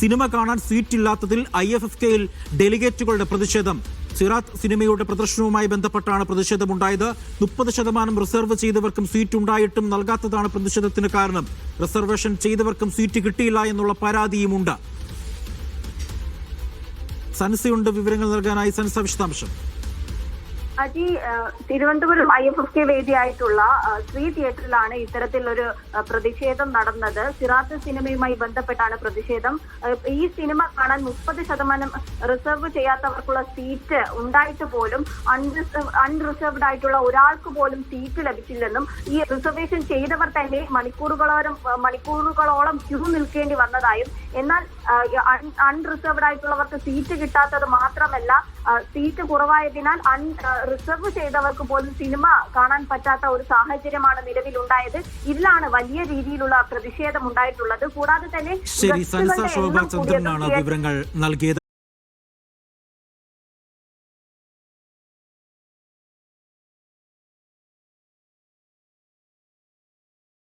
Cinema കാണാൻ seat ഇല്ലാത്തതിൽ I F F കെയിൽ ഡെലിഗേറ്റുകളുടെ പ്രതിഷേധം. സിറാത്ത് സിനിമയുടെ പ്രദർശനവുമായി ബന്ധപ്പെട്ടാണ് പ്രതിഷേധമുണ്ടായത്. മുപ്പത് ശതമാനം റിസർവ് ചെയ്തവർക്കും സീറ്റ് ഉണ്ടായിട്ടും നൽകാത്തതാണ് പ്രതിഷേധത്തിന് കാരണം. റിസർവേഷൻ ചെയ്തവർക്കും സീറ്റ് കിട്ടിയില്ല എന്നുള്ള പരാതിയുമുണ്ട്. സൻസയുണ്ട് വിവരങ്ങൾ നൽകാനായി സൻസ വിശദാംശം. Aji Thiruvananthapuram I F F K വേദിയായിട്ടുള്ള Sree തിയേറ്ററിലാണ് ഇത്തരത്തിലൊരു പ്രതിഷേധം നടന്നത്. സിറാത്ത് സിനിമയുമായി ബന്ധപ്പെട്ടാണ് പ്രതിഷേധം. ഈ സിനിമ കാണാൻ മുപ്പത് ശതമാനം റിസർവ് ചെയ്യാത്തവർക്കുള്ള സീറ്റ് ഉണ്ടായിട്ട് പോലും അൺറിസർവ് അൺറിസർവ്ഡ് ആയിട്ടുള്ള ഒരാൾക്ക് പോലും സീറ്റ് ലഭിച്ചില്ലെന്നും ഈ റിസർവേഷൻ ചെയ്തവർ തന്നെ മണിക്കൂറുകളോളം മണിക്കൂറുകളോളം ക്യൂ നിൽക്കേണ്ടി വന്നതായും എന്നാൽ അൺറിസർവ്ഡ് ആയിട്ടുള്ളവർക്ക് സീറ്റ് കിട്ടാത്തത് മാത്രമല്ല സീറ്റ് കുറവായതിനാൽ അൺ റിസർവ് ചെയ്തവർക്ക് പോലും സിനിമ കാണാൻ പറ്റാത്ത ഒരു സാഹചര്യമാണ് നിലവിലുണ്ടായത്. ഇതിലാണ് വലിയ രീതിയിലുള്ള പ്രതിഷേധം ഉണ്ടായിട്ടുള്ളത്. കൂടാതെ തന്നെ ശരി സൻസ ശോഭ ചന്ദ്രനാണ് വിവരങ്ങൾ നൽകിയത്.